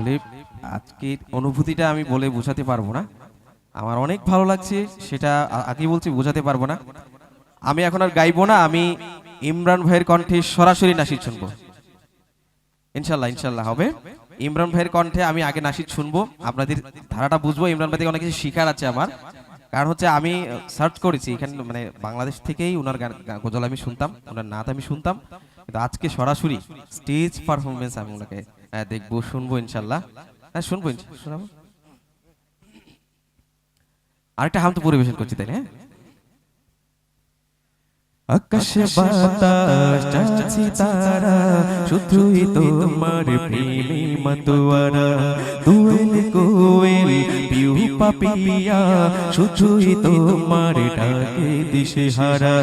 আসলে আজকের অনুভূতিটা আমি বলে বোঝাতে পারব না। আমার অনেক ভালো লাগছে, সেটা আগে বলছি, বোঝাতে পারব না। আমি এখন আর গাইবো না, আমি ইমরান ভাইয়ের কণ্ঠে সরাসরি নাসির শুনব। ইনশাল্লাহ ইনশাল্লাহ হবে। ইমরান ভাইয়ের কণ্ঠে আমি আগে নাসির শুনব। আপনাদের ধারাটা বুঝব, ইমরান ভাই থেকে অনেক কিছু শিকার আছে আমার। কারণ হচ্ছে আমি সার্চ করেছি, এখানে মানে বাংলাদেশ থেকেই ওনার গান গজল আমি শুনতাম ওনার নাচ আমি শুনতাম। কিন্তু আজকে সরাসরি স্টেজ পারফরমেন্স আমি ওনাকে দেখব, শুনব ইনশাল্লাহ। হ্যাঁ শুনব শোনাবো। আরেকটা হাম তো পরিবেশন করছি তাই না? আকাশে বাতাস, চাচি তারা, শুধুই তোমার প্রেমে মতোয়ারা। দুয়েল কোয়েল পিউ পাপিয়া শুধুই তোমার ডাকে দিশে হারা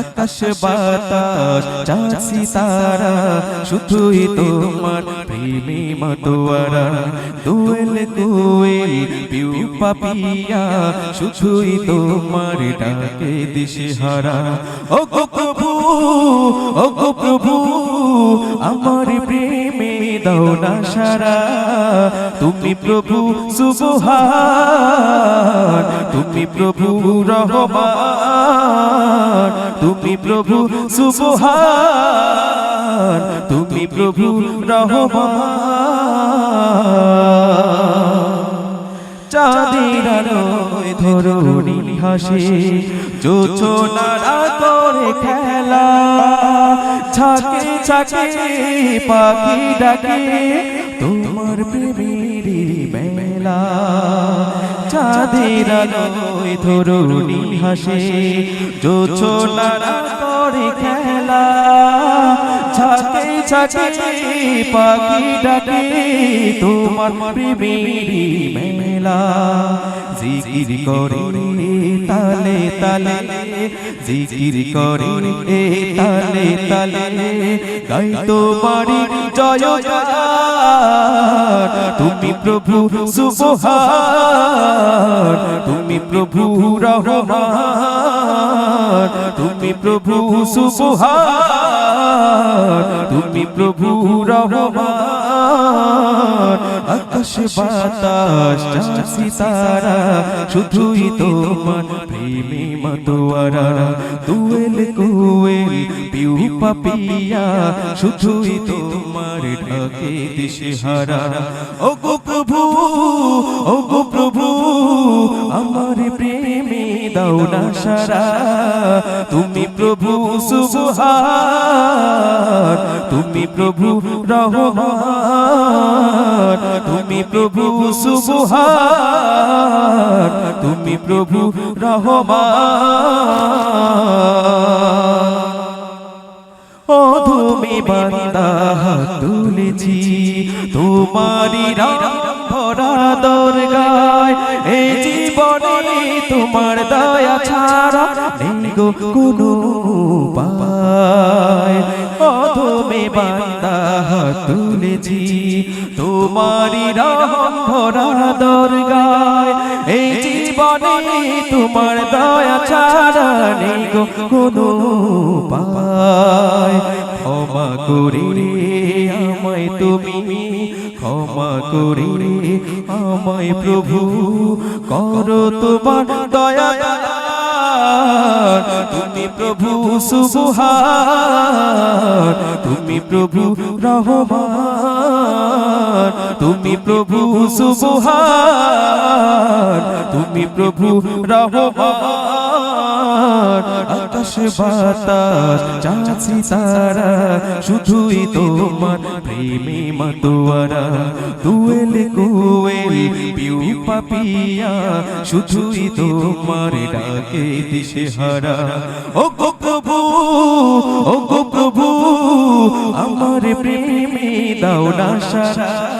আকাশ বাতাস চাচি তারা শুধুই তোমার প্রেমে মতোয়ারা। দুয়েল কোয়েল পিউ পাপিয়া শুধুই তোমার ডাকে দিশে হারা ও গো প্রভু ও গো প্রভু, আমার প্রেমে দাও না সারা। তুমি প্রভু সুবহান। তুমি প্রভু রহমান। তুমি প্রভু সুবহান। তুমি প্রভু রহমান। চাঁদের আলোয় ধরুনি হাসে যোচনারা করে খেলা। ছাকে ছাকে পাখি ডাকে, তোমার প্রেমের মেলা। চাঁদের আলোয় ধরুনি হাসে যোচনারা করে খেলা। ছাকে পাখি ডাকে, তোমার প্রেমের মেলা জিকির করে তালে তালে, জিকির করে তালে তালে, গাই তোমারি জয়। তুমি প্রভু সুবহান, তুমি প্রভু রহমান তুমি প্রভু সুবহান তুমি প্রভু রহমান। আকাশ বাতাস চাষি তারা শুধুই তোমার প্রেমে মতোয়ারা। দুয়েল কুয়েল, পিউ, পাপিয়া, শুধুই তোমার ঢাকে দিশে হারা ও গো প্রভু ও গো প্রভু, আমার প্রেমে দাও না সারা। তুমি প্রভু সুবহান, তুমি প্রভু রহমান, তুমি প্রভু সুবহান, তুমি প্রভু রহমান। ও তুমি বান্দা তুলেছি তোমারি রাম ভরা দরগায় এই জীবনে তোমার দয়া ছাড়া নেই কোনো উপায়। ও বান্দা তুলেছি তোমারি রাম ভরা দরগায় এই জীবনে তোমার দয়া ছাড়া নেই কোনো উপায়। ক্ষমা করে আমায় তুমি ক্ষমা করে। আমায় প্রভু, করো তোমার দয়া। তুমি প্রভু সুবহান, তুমি প্রভু রহমান। তুমি প্রভু সুবহান, তুমি প্রভু রহমান। আকাশ বাতাস, চাচি তারা, শুধুই তোমার প্রেমে মতোয়ারা। দুয়েল কুয়েল, পিউ পাপিয়া, শুধুই তোমার ডাকে দিশে হারা। ও গো প্রভু, ও গো প্রভু, আমার প্রেমে দাও না সারা।